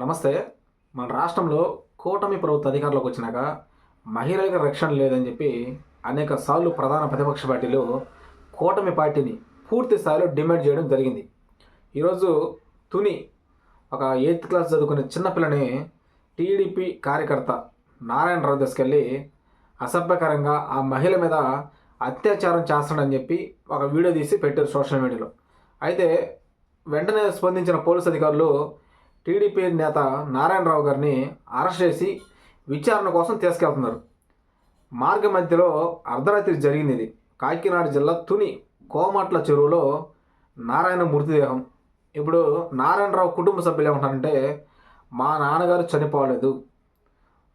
నమస్తే. మన రాష్ట్రంలో కూటమి ప్రభుత్వ అధికారంలోకి వచ్చినాక మహిళలకు రక్షణ లేదని చెప్పి అనేక సార్లు ప్రధాన ప్రతిపక్ష పార్టీలు కూటమి పార్టీని పూర్తి స్థాయిలో డిమాండ్ చేయడం జరిగింది. ఈరోజు తుని ఒక ఎయిత్ క్లాస్ చదువుకునే చిన్నపిల్లని టీడీపీ కార్యకర్త నారాయణరావు తీసుకెళ్ళి అసభ్యకరంగా ఆ మహిళ మీద అత్యాచారం చేస్తాడని చెప్పి ఒక వీడియో తీసి పెట్టారు సోషల్ మీడియాలో. అయితే వెంటనే స్పందించిన పోలీస్ అధికారులు టీడీపీ నేత నారాయణరావు గారిని అరెస్ట్ చేసి విచారణ కోసం తీసుకెళ్తున్నారు. మార్గ మధ్యలో అర్ధరాత్రి జరిగింది ఇది. కాకినాడ జిల్లా తుని కోమట్ల చెరువులో నారాయణ మృతదేహం ఇప్పుడు నారాయణరావు కుటుంబ సభ్యులు ఏమంటారంటే మా నాన్నగారు చనిపోలేదు.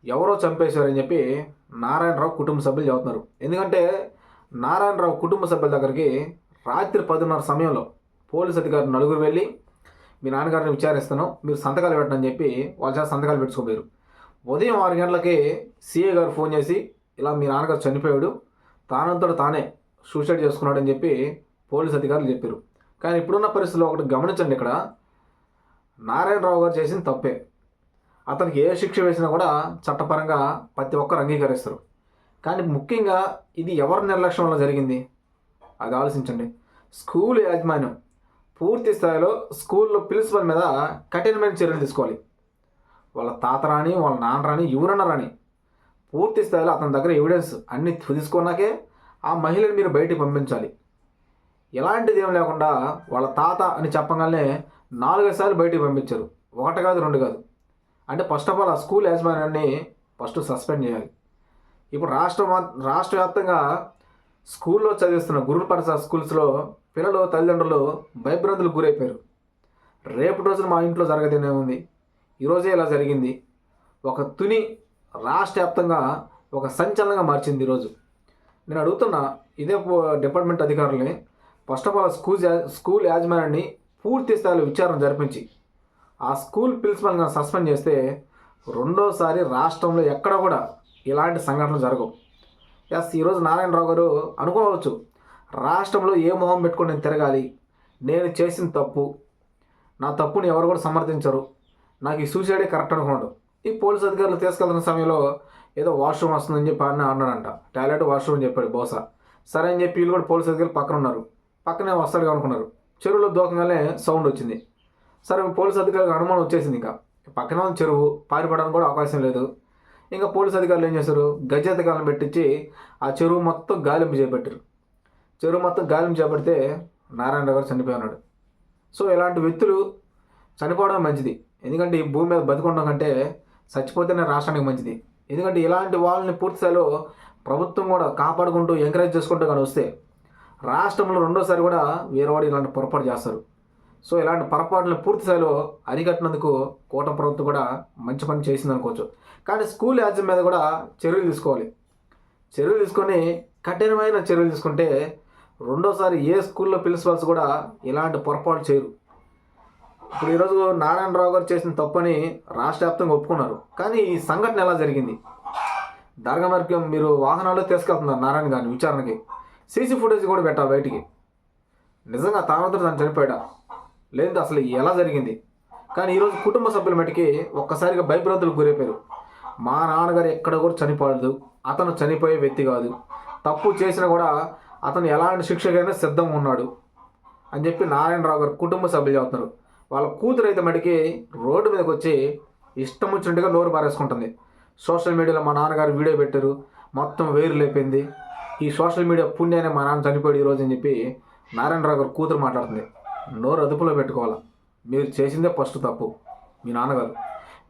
ఎవరో చంపేశారని చెప్పి నారాయణరావు కుటుంబ సభ్యులు చెబుతున్నారు. ఎందుకంటే నారాయణరావు కుటుంబ సభ్యుల దగ్గరికి రాత్రి పదిన్నర సమయంలో పోలీస్ అధికారులు నలుగురు వెళ్ళి మీ నాన్నగారిని విచారిస్తాను మీరు సంతకాలు పెట్టనని చెప్పి వాళ్ళ చేత సంతకాలు పెట్టుకోలేరు ఉదయం ఆరు గంటలకి సీఏ గారు ఫోన్ చేసి ఇలా మీ నాన్నగారు చనిపోయాడు తానంతట తానే సూసైడ్ చేసుకున్నాడని చెప్పి పోలీస్ అధికారులు చెప్పారు. కానీ ఇప్పుడున్న పరిస్థితుల్లో ఒకటి గమనించండి ఇక్కడ నారాయణరావు గారు చేసిన తప్పే. అతనికి ఏ శిక్ష వేసినా కూడా చట్టపరంగా ప్రతి ఒక్కరు అంగీకరిస్తారు. కానీ ముఖ్యంగా ఇది ఎవరి నిర్లక్ష్యం వల్ల జరిగింది? అది ఆలోచించండి. స్కూల్ యాజమాన్యం పూర్తి స్థాయిలో స్కూల్లో ప్రిన్సిపల్ మీద కఠినమైన చర్యలు తీసుకోవాలి. వాళ్ళ తాత రాని వాళ్ళ నాన్న రాని ఎవరన్నా రాని పూర్తి స్థాయిలో అతని దగ్గర ఎవిడెన్స్ అన్ని తీసుకున్నాకే ఆ మహిళని మీరు బయటికి పంపించాలి. ఎలాంటిది ఏం లేకుండా వాళ్ళ తాత అని చెప్పగానే నాలుగైదు సార్లు బయటికి పంపించారు. ఒకటి కాదు రెండు కాదు. అంటే ఫస్ట్ ఆఫ్ ఆల్ ఆ స్కూల్ యాజమాన్యాన్ని ఫస్ట్ సస్పెండ్ చేయాలి. ఇప్పుడు రాష్ట్ర రాష్ట్ర వ్యాప్తంగా స్కూల్లో చదివిస్తున్న గురువు పాఠశాల స్కూల్స్లో పిల్లలు తల్లిదండ్రులు భయభ్రాంతులకు గురైపోయారు. రేపు రోజున మా ఇంట్లో జరగదేనేముంది ఈరోజే ఇలా జరిగింది. ఒక తుని రాష్ట్ర వ్యాప్తంగా ఒక సంచలనంగా మార్చింది ఈరోజు నేను అడుగుతున్నా ఇదే డిపార్ట్మెంట్ అధికారులని first of all school school యాజమాన్యాన్ని పూర్తి స్థాయిలో విచారణ జరిపించి ఆ స్కూల్ ప్రిన్సిపల్గా సస్పెండ్ చేస్తే రెండోసారి రాష్ట్రంలో ఎక్కడ కూడా ఇలాంటి సంఘటనలు జరగవు. ఎస్ ఈరోజు నారాయణరావు గారు అనుకోవచ్చు రాష్ట్రంలో ఏ మొహం పెట్టుకొని నేను తిరగాలి? నేను చేసిన తప్పు. నా తప్పుని ఎవరు కూడా సమర్థించరు. నాకు ఈ సూసైడే కరెక్ట్ అనుకున్నాడు ఈ పోలీస్ అధికారులు తీసుకెళ్తున్న సమయంలో ఏదో వాష్రూమ్ వస్తుందని చెప్పి అన్న అన్నాడంట. టాయిలెట్ వాష్రూమ్ అని చెప్పాడు బహుశా. సరే అని చెప్పి వీళ్ళు కూడా పోలీస్ అధికారులు పక్కన ఉన్నారు. పక్కనే వస్తాడు అనుకున్నారు. చెరువులో దూకంగానే సౌండ్ వచ్చింది. సరే పోలీస్ అధికారులకు అనుమానం వచ్చేసింది ఇంకా. పక్కన ఉన్న చెరువు పారిపడడానికి కూడా అవకాశం లేదు. ఇంకా పోలీస్ అధికారులు ఏం చేశారు? గజాధికారులను పెట్టించి ఆ చెరువు మొత్తం గాలింపు చేపట్టారు. చెరువు మొత్తం గాలిని చేపడితే నారాయణరావు గారు చనిపోయి ఉన్నాడు. సో ఇలాంటి వ్యక్తులు చనిపోవడం మంచిది. ఎందుకంటే ఈ భూమి మీద బతికొండడం కంటే చచ్చిపోతేనే రాష్ట్రానికి మంచిది. ఎందుకంటే ఇలాంటి వాళ్ళని పూర్తిస్థాయిలో ప్రభుత్వం కూడా కాపాడుకుంటూ ఎంకరేజ్ చేసుకుంటూ కానీ వస్తే రాష్ట్రంలో రెండోసారి కూడా వేరేవాడు ఇలాంటి పొరపాటు చేస్తారు. సో ఇలాంటి పొరపాట్లను పూర్తిస్థాయిలో అరికట్టినందుకు కూటమి ప్రభుత్వం కూడా మంచి పని చేసింది అనుకోవచ్చు. కానీ స్కూల్ యాజం మీద కూడా చర్యలు తీసుకోవాలి. చర్యలు తీసుకొని కఠినమైన చర్యలు తీసుకుంటే రెండోసారి ఏ స్కూల్లో ప్రిన్సిపల్స్ కూడా ఇలాంటి పొరపాటు చేయరు. ఇప్పుడు ఈరోజు నారాయణరావు గారు చేసిన తప్పని రాష్ట్ర వ్యాప్తంగా ఒప్పుకున్నారు. కానీ ఈ సంఘటన ఎలా జరిగింది? దర్గమర్గం మీరు వాహనాల్లో తీసుకెళ్తున్నారు నారాయణ గారిని విచారణకి. సీసీ ఫుటేజ్ కూడా పెట్టా బయటికి. నిజంగా తానంతరం తను చనిపోయాడా? లేదు అసలు ఎలా జరిగింది? కానీ ఈరోజు కుటుంబ సభ్యుల మటుకి ఒక్కసారిగా భయభ్రాంతులకు గురైపోయారు. మా నాన్నగారు ఎక్కడ కూడా చనిపోలేదు. అతను చనిపోయే వ్యక్తి కాదు. తప్పు చేసినా కూడా అతను ఎలాంటి శిక్షకైనా సిద్ధంగా ఉన్నాడు అని చెప్పి నారాయణరావు గారు కుటుంబ సభ్యులు చెబుతున్నారు. వాళ్ళ కూతురు అయితే మటుకి రోడ్డు మీదకి వచ్చి ఇష్టం వచ్చినట్టుగా నోరు పారేసుకుంటుంది. సోషల్ మీడియాలో మా నాన్నగారు వీడియో పెట్టారు. మొత్తం వేరు లేపింది. ఈ సోషల్ మీడియా పుణ్యాన్ని మా నాన్న చనిపోయాడు ఈరోజు అని చెప్పి నారాయణరావు గారు కూతురు మాట్లాడుతుంది. నోరు అదుపులో పెట్టుకోవాలి? మీరు చేసిందే ఫస్ట్ తప్పు. మీ నాన్నగారు.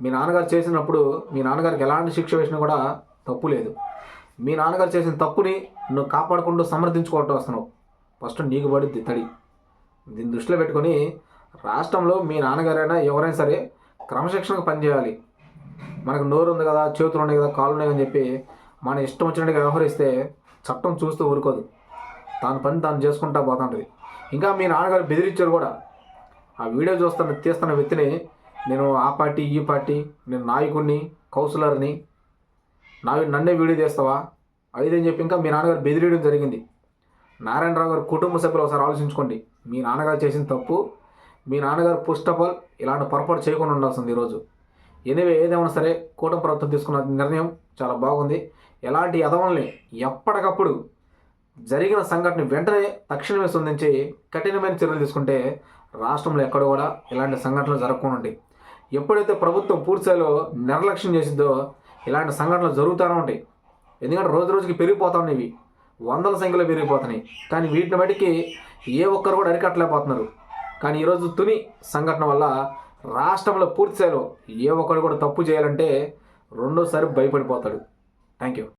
మీ నాన్నగారు చేసినప్పుడు మీ నాన్నగారికి ఎలాంటి శిక్ష వేసినా కూడా తప్పు లేదు. మీ నాన్నగారు చేసిన తప్పుని నువ్వు కాపాడుకుంటూ సమర్థించుకోవటం వస్తున్నావు. ఫస్ట్ నీకు పడుద్ది తడి. దీన్ని దృష్టిలో పెట్టుకొని రాష్ట్రంలో మీ నాన్నగారైనా ఎవరైనా సరే క్రమశిక్షణకు పనిచేయాలి. మనకు నోరు ఉంది కదా చేతులు ఉన్నాయి కదా కాళ్ళు ఉన్నాయి అని చెప్పి మన ఇష్టం వచ్చినట్టుగా వ్యవహరిస్తే చట్టం చూస్తూ ఊరుకోదు. తాను పని తాను చేసుకుంటా పోతుంటుంది. ఇంకా మీ నాన్నగారు బెదిరించారు కూడా. ఆ వీడియో చూస్తున్న తీస్తున్న వ్యక్తిని నేను ఆ పార్టీ ఈ పార్టీ నేను నాయకుడిని కౌన్సిలర్ని నా నన్నే వీడియో తీస్తావా? అని చెప్పి ఇంకా మీ నాన్నగారు బెదిరియడం జరిగింది. నారాయణరావు గారు కుటుంబ సభ్యులు ఒకసారి ఆలోచించుకోండి. మీ నాన్నగారు చేసిన తప్పు మీ నాన్నగారు ఫస్ట్ ఆఫ్ ఆల్ ఇలాంటి పొరపాటు చేయకుండా ఉండాల్సింది ఈరోజు. ఎనివే ఏదేమైనా సరే కూటమి ప్రభుత్వం తీసుకున్న నిర్ణయం చాలా బాగుంది. ఎలాంటి యదవల్ని ఎప్పటికప్పుడు జరిగిన సంఘటన వెంటనే తక్షణమే స్పందించి కఠినమైన చర్యలు తీసుకుంటే రాష్ట్రంలో ఎక్కడ కూడా ఇలాంటి సంఘటనలు జరగకుండా ఎప్పుడైతే ప్రభుత్వం పూర్తిస్థాయిలో నిర్లక్ష్యం చేసిందో ఇలాంటి సంఘటనలు జరుగుతూనే ఉంటాయి. ఎందుకంటే రోజు రోజుకి పెరిగిపోతా ఉన్నాయి ఇవి. వందల సంఖ్యలో పెరిగిపోతున్నాయి. కానీ వీటిని బట్టికి ఏ ఒక్కరు కూడా అరికట్టలేకపోతున్నారు. కానీ ఈరోజు తుని సంఘటన వల్ల రాష్ట్రంలో పూర్తి స్థాయిలో ఏ ఒక్కరు కూడా తప్పు చేయాలంటే రెండోసారి భయపడిపోతాడు. Thank you